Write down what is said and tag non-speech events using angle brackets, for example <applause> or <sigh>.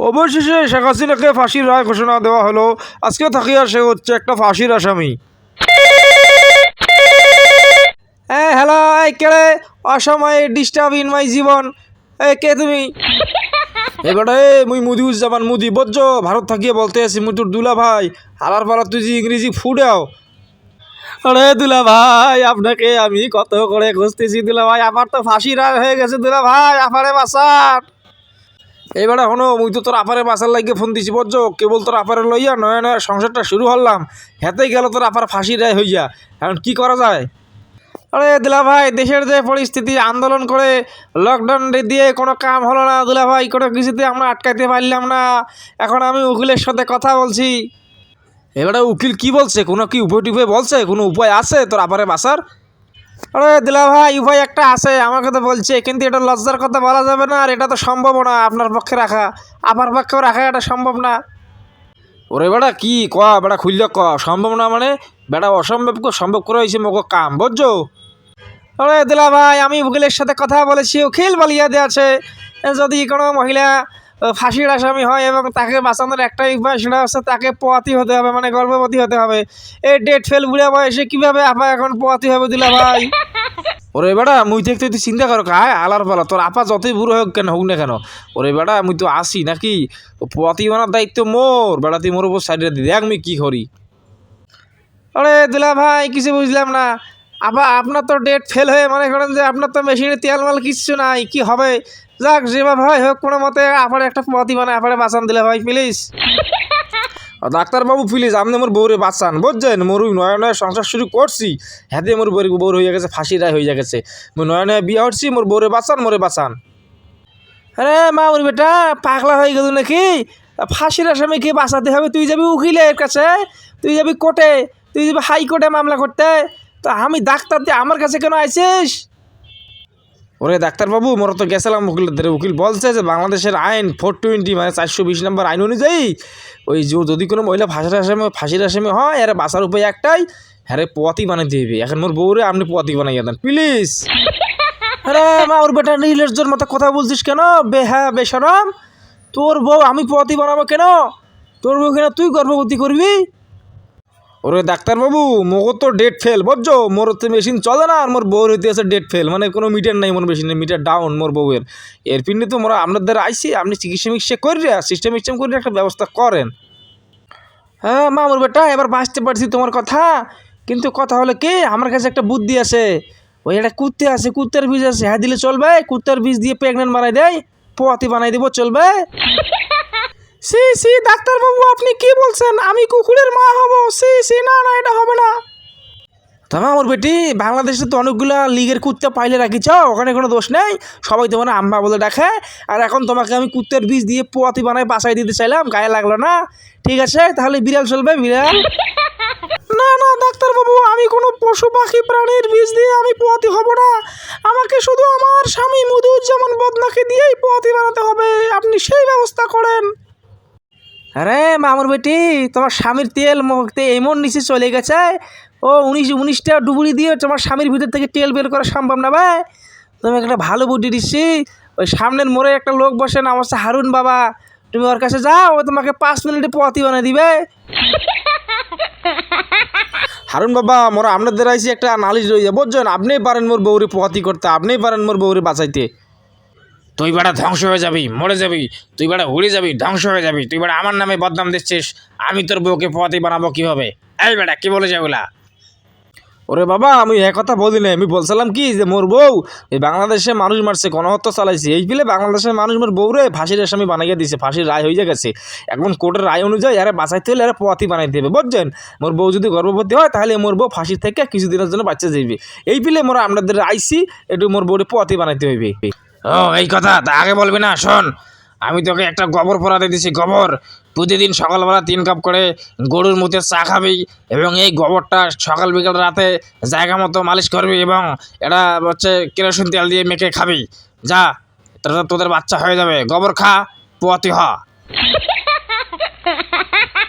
অবশেষে শেখ হাসিনাকে ফাঁসির রায় ঘোষণা দেওয়া হলো। আজকে থাকিয়া সে হচ্ছে একটা ফাঁসির আসামি। হ্যাঁ হ্যালো এই কে অসময়ে ডিস্টার্ব ইন মাই জীবন। এ কে তুমি? এবারে মুই মুদিউজ্জামান মুদি বজ্জ, ভারত থাকিয়ে বলতে আছি মুই তোর দুলা ভাই। হালার পালা তুই যে ইংরেজি ফুডাও। আরে দুলা ভাই, আপনাকে আমি কত করে খুঁজতেছি দুলা ভাই, আমার তো ফাঁসি রায় হয়ে গেছে দুলা ভাই, আপারে বাসার। এবারে হনো মুই তো তোর আপারে বাসার লাগিয়ে ফোন দিছি বজ্জ কেবল তোর আপারে লইয়া, নয়া নয়া সংসারটা শুরু হলাম হেতেই গেল তোর আপার ফাঁসি রায় হইয়া। এখন কি করা যায়? আরে দুলা ভাই, দেশের যে পরিস্থিতি, আন্দোলন করে লকডাউন দিয়ে কোনো কাম হলো না দুলা ভাই, কোনো কিছুতে আমরা আটকাইতে পারলাম না। এখন আমি উকিলের সাথে কথা বলছি। এবারে উকিল কি বলছে? কোনো কি উপায় টুপায় বলছে? কোনো উপায় আছে তোর আপারে বাসার? আরে দিলা ভাই উপায় একটা আছে আমাকে তো বলছে কিন্তু এটা লজ্জার কথা বলা যাবে না আর এটা তো সম্ভব না আপনার পক্ষে রাখা। আমার পক্ষেও রাখা এটা সম্ভব না। ওরে বেটা কি ক বেটা খুললে ক? সম্ভব না মানে? বেটা অসম্ভবকে সম্ভব করে হয়েছে মোকে কাম বুঝছ? আরে দিলা ভাই আমি উকিলের সাথে কথা বলেছি উকিল বলিয়া দিয়েছে যদি কোনো মহিলা ফাঁসির আসামি হয় এবং তাকে বাঁচানোর একটাই উপায় সেটা হচ্ছে তাকে পোয়াতি হতে হবে মানে গর্ভবতী হতে হবে। এই ডেট ফেল বুড়া বয়সে কীভাবে আপা এখন পোয়াতি হবে দিলা ভাই? ওরে বেটা, মুই দেখতে তুই চিন্তা করো কায় আলার পালা, তোর আপা যতই বুড়ো হোক কেন, হোক না কেন, ওরে বেটা, মুই তো আসি নাকি? পোয়াতি বানার দায়িত্ব মোর, বেটা, তুই মোর উপর সাইডে দি, দেখ আমি কি করি। আরে দুলা ভাই, কিছু বুঝলাম না। আবার আপনার তো ডেট ফেল হয়ে মনে করেন যে আপনার তো মেশিনে তেল মাল কিচ্ছু নাই, কি হবে? যাক, যেভাবে হয় হোক, কোনো মতে আবার একটা পতি মানে আবার বাঁচান দিলে ভাই প্লিজ ডাক্তারবাবু প্লিজ আপনি মোর বউরে বাঁচান, বুঝছেন? মোর নয়া নয়া সংসার শুরু করছি। হাতে মোর বউর বউর হয়ে গেছে ফাঁসি রায় হয়ে গেছে। মোর নয়া নয়া বিয়ে হচ্ছি, মোর বউরে বাঁচান, মোরে বাঁচান। আরে মা ওর বেটা, পাগলা হয়ে গেল নাকি? ফাঁসির আসামিকে বাঁচাতে হবে, তুই যাবি উকিলের কাছে? তুই যাবি কোর্টে? তুই যাবি হাইকোর্টে মামলা করতে? তো আমি ডাক্তার দিয়ে আমার কাছে কেন আইছিস? ওরে ডাক্তারবাবু মোরা তো গেছিলাম উকিলের ধারে উকিল বলছে যে বাংলাদেশের আইন ফোর টোয়েন্টি মানে চারশো বিশ নম্বর আইন অনুযায়ী ওই যে যদি কোনো মহিলা ফাঁসির আসামি ফাঁসির আসামি হয় আরে বাঁচার উপায় একটাই হ্যাঁ পোয়াতি বানাইতে হবে এখন মোর বউরে আপনি পোয়াতি বানাইয়া দেন প্লিজ <laughs> আরে মা ওর বেটা নীলের মতো কথা বলছিস কেন? বেহা বেসরম তোর বউ আমি পোয়াতি বানাবো কেন? তোর বউ কেন তুই গর্ভবতী করবি? ওরে ডাক্তারবাবু মোর তো ডেট ফেল বুঝছ? মোর তো মেশিন চলে না, আর মোর বউর হইতে আছে ডেট ফেল মানে কোনো মিটার নাই মোর মেশিনে মিটার ডাউন মোর বউয়ের। এর পিন্ডে তো মোরা আপনার দ্বারা আইসি আপনি চিকিৎসা মিকিৎসা করি সিস্টেম সিস্টেম করে একটা ব্যবস্থা করেন। হ্যাঁ মা মোর বেটা, এবার বাঁচতে পারছি তোমার কথা, কিন্তু কথা হলো কে, আমার কাছে একটা বুদ্ধি আছে। ওই একটা কুত্তে আছে, কুত্তার বীজ আছে হ্যাঁ দিলে চলবে, কুত্তার বীজ দিয়ে প্রেগনেন্ট বানাই দেয়, পোয়াতি বানাই দিব, চলবে। সি সি, ডাক্তারবাবু, আপনি কি বলছেন? আমি কুকুরের মা হব। সি সি, না না, এটা হবে না। তবে আমার বেটি, বাংলাদেশে তো অনেকগুলা লিগের কুত্তা পাইলে রাখিছ ওখানে কোনো দোষ নেই। সবাই তোমার আম্মা বলে ডাকে আর এখন তোমাকে আমি কুত্তের বীজ দিয়ে পোয়াতি বানায় বাসায় দিতে চাইলাম, গায়ে লাগল না। ঠিক আছে, তাহলে বিড়াল চলবে, বিড়াল। না না, ডাক্তারবাবু, আমি কোনো পশু পাখি প্রাণীর বীজ দিয়ে আমি পোয়াতি হব না। আমাকে শুধু আমার স্বামী মধুজ্জামান বদনাকে দিয়েই পোয়াতি বানাতে হবে। আপনি সেই ব্যবস্থা করেন। আরে মামুর বেটি, তোমার স্বামীর তেল মুখতে এমন নিচে চলে গেছে, ও উনিশ, উনিশটা ডুবুরি দিয়ে তোমার স্বামীর ভিতর থেকে তেল বের করা সম্ভব না ভাই। তুমি একটা ভালো বুদ্ধি দিচ্ছি, ওই সামনের মোড়ে একটা লোক বসে নাম হচ্ছে হারুন বাবা, তুমি ওর কাছে যাও, ও তোমাকে পাঁচ মিনিটে পোয়াতি বানিয়ে দিবে। হারুন বাবা, মোরা আপনাদের আইসি একটা নালিশ রইয়া বুঝছেন? আপনিই পারেন মোর বউরে পোয়াতি করতে, আপনিই পারেন মোর বউরে বাঁচাইতে। তুই বেড়া ধ্বংস হয়ে যাবি, মরে যাবি, তুই বেড়া উড়ে যাবি, ধ্বংস হয়ে যাবি, তুই বেড়া আমার নামে বদনাম দিচ্ছিস, আমি তোর বউকে পোয়াতি বানাবো কীভাবে? এই বেড়া, কি বলে যাগুলা ওরে বাবা, আমি এক কথা বলি না আমি বলছিলাম কি যে মোর বউ, এই বাংলাদেশে মানুষ মারছে, গণহত্যা চালাইছে, এই ফেলে বাংলাদেশের মানুষ মোর বউরে ফাঁসির আসামি বানাইয়া দিছে, ফাঁসির রায় হয়ে গেছে। এখন কোর্টের রায় অনুযায়ী আরে বাঁচাইতে হলে আরে পোয়াতি বানাই দেবে, বুঝছেন? মোর বউ যদি গর্ভবতী হয়, তাহলে মোর বউ ফাঁসি থেকে কিছুদিনের জন্য বাচ্চা যাইবে। এই ফেলে মোরা আপনাদের আইসি একটু মোর বউরে পোয়াতি বানাইতে হইবে। ও, এই কথা, তা আগে বলবি না, শোন। আমি তোকে একটা গোবর পরাতে দিছি, গোবর। প্রতিদিন সকালবেলা তিন কাপ করে গরুর মুখে চা খাবি এবং এই গোবরটা সকাল বিকাল রাতে জায়গা মতো মালিশ করবি এবং এটা হচ্ছে কেরোসিন তেল দিয়ে মেখে খাবি। যা তোদের বাচ্চা হয়ে যাবে। গোবর খা, পোয়াতি হ। <laughs>